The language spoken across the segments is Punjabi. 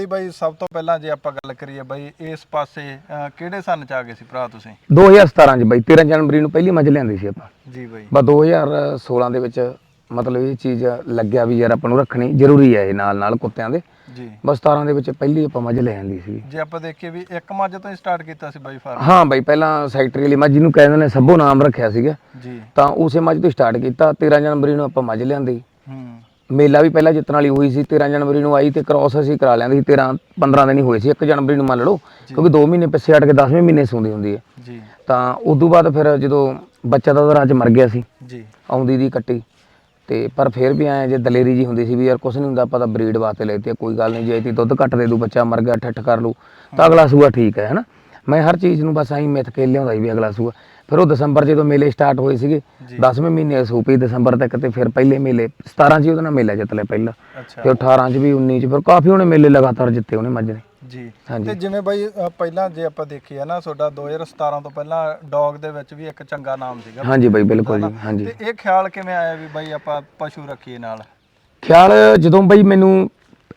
ਜੀ ਬਾਈ ਸਭ ਤੋਂ ਪਹਿਲਾਂ ਜੇ ਆਪਾਂ ਗੱਲ ਕਰੀਏ ਬਾਈ ਇਸ ਪਾਸੇ ਅਹ, ਕਿਹੜੇ ਸੰਨ ਚ ਆ ਗਏ ਸੀ ਭਰਾ ਤੁਸੀਂ? 2017 ਚ ਬਈ 13 ਜਨਵਰੀ ਨੂੰ ਪਹਿਲੀ ਮੱਝ ਲਿਆਂਦੀ ਸੀ ਆਪਾਂ। ਜੀ ਬਾਈ। ਬਸ 2016 ਦੇ ਵਿੱਚ ਮਤਲਬ ਇਹ ਚੀਜ਼ ਲੱਗਿਆ ਵੀ ਯਾਰ ਆਪਾਂ ਨੂੰ ਰੱਖਣੀ ਜ਼ਰੂਰੀ ਹੈ ਇਹ ਨਾਲ ਨਾਲ ਕੁੱਤਿਆਂ ਦੇ। ਜੀ। ਬਸ 17 ਦੇ ਵਿੱਚ ਪਹਿਲੀ ਆਪਾਂ ਮੱਝ ਲੈ ਆਂਦੀ ਸੀ। ਜੇ ਆਪਾਂ ਦੇਖੀਏ ਵੀ ਇੱਕ ਮੱਝ ਤੋਂ ਹੀ ਸਟਾਰਟ ਕੀਤਾ ਸੀ ਬਾਈ ਫਾਰਮ। ਹਾਂ ਬਈ ਪਹਿਲਾਂ ਸੈਕਟਰੀ ਵਾਲੀ ਮੱਝ ਜਿਹਨੂੰ ਕਹਿੰਦੇ ਨੇ ਸੱਭੋ ਨਾਮ ਰੱਖਿਆ ਸੀਗਾ। ਜੀ। ਤਾਂ ਉਸੇ ਮੱਝ ਤੋਂ ਸਟਾਰਟ ਕੀਤਾ 13 ਜਨਵਰੀ ਨੂੰ ਆਪਾਂ ਮੱਝ ਲਿਆਂਦੀ। ਹੂੰ। ਮੇਲਾ ਵੀ ਪਹਿਲਾਂ ਜਿੱਤਣ ਵਾਲੀ ਹੋਈ ਸੀ 13 ਜਨਵਰੀ ਨੂੰ ਆਈ ਤੇ ਕ੍ਰਾਸ ਅਸੀਂ ਕਰਾ ਲਿਆਂਦੀ ਸੀ 13 15 ਦਿਨ ਹੀ ਹੋਏ ਸੀ 1 ਜਨਵਰੀ ਨੂੰ ਮੰਨ ਲਓ ਕਿਉਂਕਿ 2 ਮਹੀਨੇ ਪਿੱਛੇ ਹਟ ਕੇ 10ਵੇਂ ਮਹੀਨੇ ਸੌਂਦੀ ਹੁੰਦੀ ਹੈ। ਜੀ। ਤਾਂ ਉਦੋਂ ਬਾਅਦ ਫਿਰ ਜਦੋਂ ਬੱਚਾ ਤਾਂ ਉਹਦਾ ਅੱਜ ਮਰ ਗਿਆ ਸੀ ਜੀ। ਆਉਂਦੀ ਦੀ ਕੱਟੀ ਤੇ ਪਰ ਫਿਰ ਵੀ ਐ ਜੇ ਦਲੇਰੀ ਜੀ ਹੁੰਦੀ ਸੀ ਵੀ ਯਾਰ ਕੁਛ ਨਹੀਂ ਹੁੰਦਾ ਆਪਾਂ ਤਾਂ ਬਰੀਡ ਵਾਸਤੇ ਲੈਤੀ ਆ ਕੋਈ ਗੱਲ ਨਹੀਂ ਜੇ ਤੀ ਦੁੱਧ ਘੱਟ ਦੇ ਦੂ ਬੱਚਾ ਮਰ ਗਿਆ ਠੱਠ ਕਰ ਲੂ ਤਾਂ ਅਗਲਾ ਸੂਆ ਠੀਕ ਹੈ ਹਨਾ। ਮੈਂ ਹਰ ਚੀਜ਼ ਨੂੰ ਬਸ ਐਂ ਮਿੱਥ ਕੇ ਲਿਆਉਂਦਾ ਵੀ ਅਗਲਾ ਸੂਆ। ਫਿਰ ਉਹ ਦਸੰਬਰ ਜਦੋਂ ਮੇਲੇ ਸਟਾਰਟ ਹੋਏ ਸੀਗੇ 10ਵੇਂ ਮਹੀਨੇ ਸੂਪੀ ਦਸੰਬਰ ਤੱਕ ਤੇ ਫਿਰ ਪਹਿਲੇ ਮੇਲੇ 17 ਚ ਹੀ ਉਹਦਾ ਨਾਲ ਮੇਲਾ ਜਿੱਤ ਲਿਆ ਪਹਿਲਾਂ। ਤੇ 18 ਚ ਵੀ 19 ਚ ਫਿਰ ਕਾਫੀ ਉਹਨੇ ਮੇਲੇ ਲਗਾਤਾਰ ਜਿੱਤੇ ਉਹਨੇ ਮੱਝ ਨੇ ਜੀ। ਤੇ ਜਿਵੇਂ ਬਾਈ ਪਹਿਲਾਂ ਜੇ ਆਪਾਂ ਦੇਖੀਏ ਨਾ ਤੁਹਾਡਾ 2017 ਤੋਂ ਪਹਿਲਾਂ ਡੌਗ ਦੇ ਵਿੱਚ ਵੀ ਇੱਕ ਚੰਗਾ ਨਾਮ ਸੀਗਾ। ਹਾਂਜੀ ਬਾਈ ਬਿਲਕੁਲ ਜੀ ਹਾਂਜੀ। ਤੇ ਇਹ ਖਿਆਲ ਕਿਵੇਂ ਆਇਆ ਵੀ ਬਾਈ ਆਪਾਂ ਪਸ਼ੂ ਰੱਖੀਏ ਨਾਲ? ਖਿਆਲ ਜਦੋਂ ਬਈ ਮੈਨੂੰ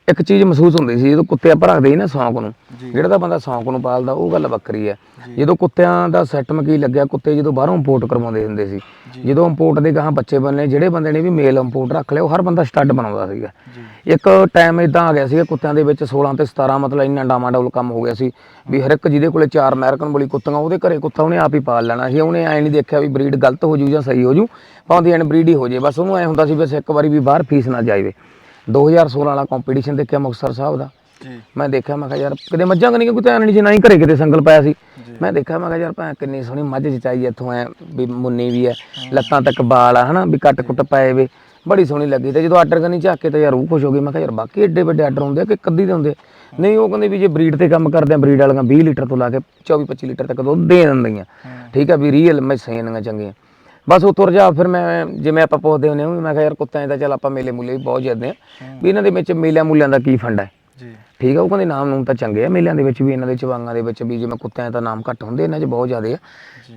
ਇੱਕ ਚੀਜ਼ ਮਹਿਸੂਸ ਹੁੰਦੀ ਸੀ ਜਦੋਂ ਕੁੱਤੇ ਆਪਾਂ ਰੱਖਦੇ ਸੀ ਨਾ ਸ਼ੌਂਕ ਨੂੰ। ਜਿਹੜਾ ਤਾਂ ਬੰਦਾ ਸ਼ੌਂਕ ਨੂੰ ਪਾਲਦਾ ਉਹ ਗੱਲ ਵੱਖਰੀ ਹੈ। ਜਦੋਂ ਕੁੱਤਿਆਂ ਦਾ ਸੈੱਟ ਕੀ ਲੱਗਿਆ ਕੁੱਤੇ ਜਦੋਂ ਬਾਹਰੋਂ ਇੰਪੋਰਟ ਕਰਵਾਉਂਦੇ ਹੁੰਦੇ ਸੀ ਜਦੋਂ ਇੰਪੋਰਟ ਦੇ ਗਾਹਾਂ ਬੱਚੇ ਬੰਨੇ ਜਿਹੜੇ ਬੰਦੇ ਨੇ ਵੀ ਮੇਲ ਇੰਪੋਰਟ ਰੱਖ ਲਿਆ ਉਹ ਹਰ ਬੰਦਾ ਸਟੱਡ ਬਣਾਉਂਦਾ ਸੀਗਾ। ਇੱਕ ਟਾਈਮ ਇਦਾਂ ਆ ਗਿਆ ਸੀਗਾ ਕੁੱਤਿਆਂ ਦੇ ਵਿੱਚ 16 ਤੇ 17 ਮਤਲਬ ਇੰਨਾ ਡਾਮਾ ਡੋਲ ਕੰਮ ਹੋ ਗਿਆ ਸੀ ਵੀ ਹਰ ਇੱਕ ਜਿਹਦੇ ਕੋਲੇ ਚਾਰ ਅਮਰੀਕਨ ਬੋਲੀ ਕੁੱਤੀਆਂ ਉਹਦੇ ਘਰੇ ਕੁੱਤਾ ਉਹਨੇ ਆਪ ਹੀ ਪਾਲ ਲੈਣਾ ਸੀ ਉਹਨੇ ਐ ਨਹੀਂ ਦੇਖਿਆ ਵੀ ਬਰੀਡ ਗਲਤ ਹੋ ਜੂ ਜਾਂ ਸਹੀ ਹੋ ਜੂ ਭਾਵੇਂ ਐਨ ਬਰੀਡ ਹੀ ਹੋ ਜੇ ਬਸ ਉਹਨੂੰ ਐ ਹੁੰਦਾ ਸੀ ਬਸ ਇੱਕ ਵਾਰੀ ਵੀ ਬਾਹਰ ਫੀਸ ਨਾ ਜਾਵੇ 2016 ਵਾਲਾ ਕੰਪੀਟੀਸ਼ਨ ਦੇਖਿਆ ਮੁਕਤਸਰ ਸਾਹਿਬ ਦਾ। ਜੀ। ਮੈਂ ਦੇਖਿਆ ਮੈਂ ਕਿਹਾ ਯਾਰ ਕਿਤੇ ਮੱਝਾਂ ਕਨੀ ਕੋਈ ਧਿਆਨ ਨਹੀਂ ਸੀ ਨਾ ਹੀ ਘਰੇ ਕਿਤੇ ਸੰਗਲ ਪਾਇਆ ਸੀ। ਮੈਂ ਦੇਖਿਆ ਮੈਂ ਕਿਹਾ ਯਾਰ ਭੈਣ ਕਿੰਨੀ ਸੋਹਣੀ ਮੱਝ ਜਚਾਈ ਇੱਥੋਂ ਐ ਵੀ ਮੁੰਨੀ ਵੀ ਐ ਲੱਤਾਂ ਤੱਕ ਵਾਲ ਆ ਹਨਾ ਵੀ ਕੱਟ ਕੁੱਟ ਪਏ ਵੇ। ਬੜੀ ਸੋਹਣੀ ਲੱਗੀ ਤੇ ਜਦੋਂ ਆਰਡਰ ਕਰਨੀ ਝਾਕ ਕੇ ਤਾਂ ਯਾਰ ਉਹ ਖੁਸ਼ ਹੋ ਗਈ ਮੈਂ ਕਿਹਾ ਯਾਰ ਬਾਕੀ ਏਡੇ ਵੱਡੇ ਆਰਡਰ ਹੁੰਦੇ ਆ ਕਿ ਕੱਦੀ ਦੇ ਹੁੰਦੇ? ਨਹੀਂ ਉਹ ਕਹਿੰਦੇ ਵੀ ਜੇ ਬਰੀਡ ਤੇ ਕੰਮ ਕਰਦੇ ਆ ਬਰੀਡ ਵਾਲੀਆਂ 20 ਲੀਟਰ ਤੋਂ ਲਾ ਕੇ 24 25 ਲੀਟਰ ਤੱਕ ਦੁੱਧ ਦੇ ਦਿੰਦੀਆਂ। ਠੀਕ ਆ ਵੀ ਰੀਅਲ ਮੈਸਾਂ ਇਹਨਾਂ ਚੰਗੀਆਂ। ਬਸ ਉਤੋਂ ਰਜਾ ਫਿਰ ਮੈਂ ਜਿਵੇਂ ਆਪਾਂ ਪੁੱਛਦੇ ਹੁੰਦੇ ਹਾਂ ਮੈਂ ਕਿਹਾ ਯਾਰ ਕੁੱਤਿਆਂ ਦਾ ਚੱਲ ਆਪਾਂ ਮੇਲੇ ਮੂਲੇ ਵੀ ਬਹੁਤ ਜਾਂਦੇ ਆ ਵੀ ਇਹਨਾਂ ਦੇ ਵਿੱਚ ਮੇਲਿਆਂ ਮੂਲਿਆਂ ਦਾ ਕੀ ਫੰਡ ਹੈ? ਜੀ। ਠੀਕ ਆ ਉਹ ਕਹਿੰਦੇ ਨਾਮ ਨੂੰ ਤਾਂ ਚੰਗੇ ਆ ਮੇਲਿਆਂ ਦੇ ਵਿੱਚ ਵੀ ਇਹਨਾਂ ਦੇ ਚਵਾਂਗਾਂ ਦੇ ਵਿੱਚ ਵੀ ਜਿਵੇਂ ਕੁੱਤਿਆਂ ਦਾ ਨਾਮ ਘੱਟ ਹੁੰਦੇ ਇਹਨਾਂ 'ਚ ਬਹੁਤ ਜ਼ਿਆਦੇ ਆ।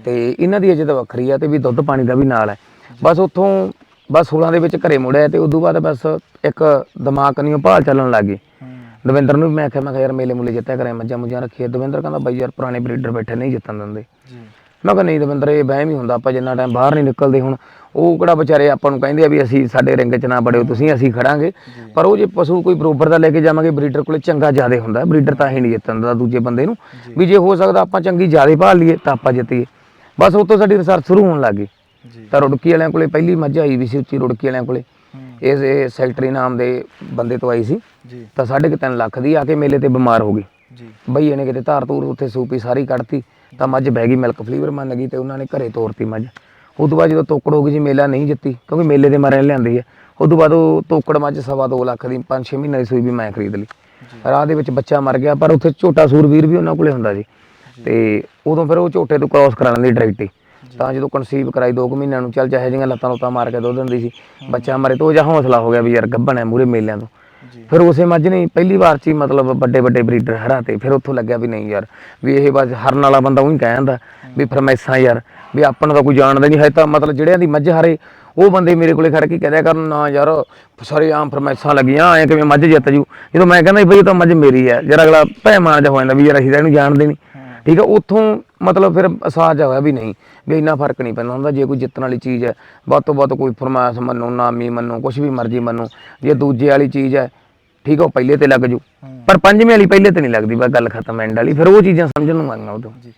ਤੇ ਇਹਨਾਂ ਦੀ ਅਜੇ ਤਾਂ ਵੱਖਰੀ ਆ ਤੇ ਵੀ ਦੁੱਧ ਪਾਣੀ ਦਾ ਵੀ ਨਾਲ ਹੈ। ਬਸ ਉੱਥੋਂ ਬਸ 16 ਦੇ ਵਿੱਚ ਘਰੇ ਮੁੜਿਆ ਤੇ ਉਦੋਂ ਬਾਅਦ ਬਸ ਇੱਕ ਦਿਮਾਗ ਨਹੀਂ ਭਾਲ ਚੱਲਣ ਲੱਗ ਗਈ। ਹੂੰ। ਦਵਿੰਦਰ ਨੂੰ ਮੈਂ ਆਖਿਆ ਮੈਂ ਕਿਹਾ ਯਾਰ ਮੇਲੇ ਮੂਲੇ ਜਿੱਤਿਆ ਕਰਾਂ ਮੱਝਾਂ ਮੁੱਝਾਂ ਰੱਖੀਏ ਦਵਿੰਦਰ ਕਹਿੰਦਾ ਬਾਈ ਯਾਰ ਪੁਰਾਣੇ ਬਰੀਡਰ ਬੈਠੇ ਨਹੀਂ ਜਿੱਤਣ ਦਿੰਦੇ। ਜੀ। ਮੈਂ ਕਿਹਾ ਨਹੀਂ ਦਵਿੰਦਰ ਇਹ ਵਹਿਮ ਹੀ ਹੁੰਦਾ ਆਪਾਂ ਜਿੰਨਾ ਟਾਈਮ ਬਾਹਰ ਨਹੀਂ ਨਿਕਲਦੇ ਹੁਣ ਉਹ ਕਿਹੜਾ ਵਿਚਾਰੇ ਆਪਾਂ ਨੂੰ ਕਹਿੰਦੇ ਆ ਵੀ ਅਸੀਂ ਸਾਡੇ ਰਿੰਗ 'ਚ ਨਾ ਬੜਿਓ ਤੁਸੀਂ ਅਸੀਂ ਖੜਾਂਗੇ। ਪਰ ਉਹ ਜੇ ਪਸ਼ੂ ਕੋਈ ਬਰੋਬਰ ਦਾ ਲੈ ਕੇ ਜਾਵਾਂਗੇ ਬਰੀਡਰ ਕੋਲੇ ਚੰਗਾ ਜ਼ਿਆਦੇ ਹੁੰਦਾ ਬਰੀਡਰ ਤਾਂ ਹੀ ਨਹੀਂ ਜਿੱਤਣ ਦਾ ਦੂਜੇ ਬੰਦੇ ਨੂੰ। ਵੀ ਜੇ ਹੋ ਸਕਦਾ ਆਪਾਂ ਚੰਗੀ ਜ਼ਿਆਦੇ ਭਾਲ ਲਈਏ ਤਾਂ ਆਪਾਂ ਜਿੱਤੀਏ। ਬਸ ਉਤੋਂ ਸਾਡੀ ਰਿਸਰਚ ਸ਼ੁਰੂ ਹੋਣ ਲੱਗੀ ਤਾਂ ਰੁੜਕੀ ਵਾਲਿਆਂ ਕੋਲੇ ਪਹਿਲੀ ਮੱਝ ਆਈ ਵੀ ਸੀ ਉੱਚੀ ਰੁੜਕੀ ਵਾਲਿਆਂ ਕੋਲੇ। ਇਸ ਸੈਕਟਰੀ ਨਾਮ ਦੇ ਬੰਦੇ ਤੋਂ ਆਈ ਸੀ। ਤਾਂ ਸਾਢੇ ਕੁ ਤਿੰਨ ਲੱਖ ਦੀ ਆ ਕੇ ਮੇਲੇ ਤੇ ਬਿਮਾਰ ਹੋ ਗਈ। ਜੀ। ਬਈ ਇਹਨੇ ਕਿਤੇ ਧਾਰ ਧੂਰ ਉੱਥੇ ਸੂਪੀ ਸਾਰੀ ਕੱਢਤੀ ਤਾਂ ਮੱਝ ਬਹਿ ਗਈ ਮਿਲਕ ਫਲੀਵਰ ਮੰਨ ਗਈ ਤੇ ਉਹਨਾਂ ਨੇ ਘਰੇ ਤੋਰਤੀ ਮੱਝ। ਉਸ ਤੋਂ ਬਾਅਦ ਜਦੋਂ ਤੋਕੜ ਹੋ ਗਈ ਜੀ ਮੇਲਾ ਨਹੀਂ ਜਿੱਤੀ ਕਿਉਂਕਿ ਮੇਲੇ ਦੇ ਮਾਰੇ ਲਿਆਂਦੀ ਹੈ। ਉਸ ਤੋਂ ਬਾਅਦ ਉਹ ਤੋਕੜ ਮੱਝ ਸਵਾ ਦੋ ਲੱਖ ਦੀ 5-6 ਮਹੀਨੇ ਦੀ ਸੂਈ ਵੀ ਮੈਂ ਖਰੀਦ ਲਈ। ਰਾਹ ਦੇ ਵਿੱਚ ਬੱਚਾ ਮਰ ਗਿਆ ਪਰ ਉੱਥੇ ਝੋਟਾ ਸੂਰਵੀਰ ਵੀ ਉਹਨਾਂ ਕੋਲੇ ਹੁੰਦਾ ਜੀ। ਤੇ ਉਦੋਂ ਫਿਰ ਉਹ ਝੋਟੇ ਤੋਂ ਕ੍ਰਾਸ ਕਰਾ ਲੈਂਦੀ ਡਾਇਰੈਕਟ ਤਾਂ ਜਦੋਂ ਕਨਸੀਵ ਕਰਾਈ 2 ਮਹੀਨਿਆਂ ਨੂੰ ਚੱਲ ਚਾਹੇ ਜਿਹੀਆਂ ਲੱਤਾਂ ਲੁੱਤਾਂ ਮਾਰ ਕੇ ਦੁੱਧ ਦਿੰਦੀ ਸੀ ਬੱਚਾ ਮਰੇ ਤੋਂ ਉਹ ਜਿਹਾ ਹੌਸਲਾ ਹੋ ਗਿਆ ਵੀ ਯਾਰ ਗੱਭਣ ਹੈ ਮੂਰੇ ਮੇਲਿਆਂ ਤੋਂ। ਜੀ ਫਿਰ ਉਸੇ ਮੱਝ ਨੇ ਪਹਿਲੀ ਵਾਰ ਚ ਹੀ ਮਤਲਬ ਵੱਡੇ ਵੱਡੇ ਬਰੀਡਰ ਹਰਾਤੇ ਫਿਰ ਉੱਥੋਂ ਲੱਗਿਆ ਵੀ ਨਹੀਂ ਯਾਰ ਵੀ ਇਹ ਬਸ ਹਰਨ ਵਾਲਾ ਬੰਦਾ ਉਹੀ ਕਹਿ ਜਾਂਦਾ ਵੀ ਫਰਮੈਸਾਂ ਯਾਰ ਵੀ ਆਪਾਂ ਨੂੰ ਤਾਂ ਕੋਈ ਜਾਣਦਾ ਨਹੀਂ ਹੈ ਤਾਂ ਮਤਲਬ ਜਿਹੜਿਆਂ ਦੀ ਮੱਝ ਹਰੇ ਉਹ ਬੰਦੇ ਮੇਰੇ ਕੋਲੇ ਖੜ ਕੇ ਕਹਦਿਆ ਕਰਨ ਨਾ ਯਾਰ ਸਾਰੇ ਆਮ ਫਰਮੈਸਾਂ ਲੱਗੀਆਂ ਐ ਕਿਵੇਂ ਮੱਝ ਜਿੱਤ ਜੂ। ਜਦੋਂ ਮੈਂ ਕਹਿੰਦਾ ਬਈ ਇਹ ਤਾਂ ਮੱਝ ਮੇਰੀ ਹੈ ਜਰਾ ਅਗਲਾ ਭੈ ਮਾਨ ਜਾ ਹੋ ਜਾਂਦਾ ਵੀ ਯਾਰ ਅਸੀਂ ਤਾਂ ਇਹਨੂੰ ਜਾਣਦੇ ਨਹੀਂ। ਠੀਕ ਹੈ ਉੱਥੋਂ ਮਤਲਬ ਫਿਰ ਅਸਾਜ ਹੋਇਆ ਵੀ ਨਹੀਂ ਵੀ ਇੰਨਾ ਫ਼ਰਕ ਨਹੀਂ ਪੈਂਦਾ ਹੁੰਦਾ ਜੇ ਕੋਈ ਜਿੱਤਣ ਵਾਲੀ ਚੀਜ਼ ਹੈ ਵੱਧ ਤੋਂ ਵੱਧ ਕੋਈ ਫਰਮਾਇਸ਼ ਮੰਨੋ ਨਾਮੀ ਮੰਨੋ ਕੁਝ ਵੀ ਮਰਜ਼ੀ ਮੰਨੋ ਜੇ ਦੂਜੇ ਵਾਲੀ ਚੀਜ਼ ਹੈ ਠੀਕ ਆ ਉਹ ਪਹਿਲੇ ਤੇ ਲੱਗ ਜੂ ਪਰ ਪੰਜਵੀਂ ਵਾਲੀ ਪਹਿਲੇ ਤੇ ਨਹੀਂ ਲੱਗਦੀ ਬਸ ਗੱਲ ਖਤਮ ਐਂਡ ਵਾਲੀ ਫਿਰ ਉਹ ਚੀਜ਼ਾਂ ਸਮਝਣ ਨੂੰ ਆਈਆਂ ਉਦੋਂ। ਜੀ।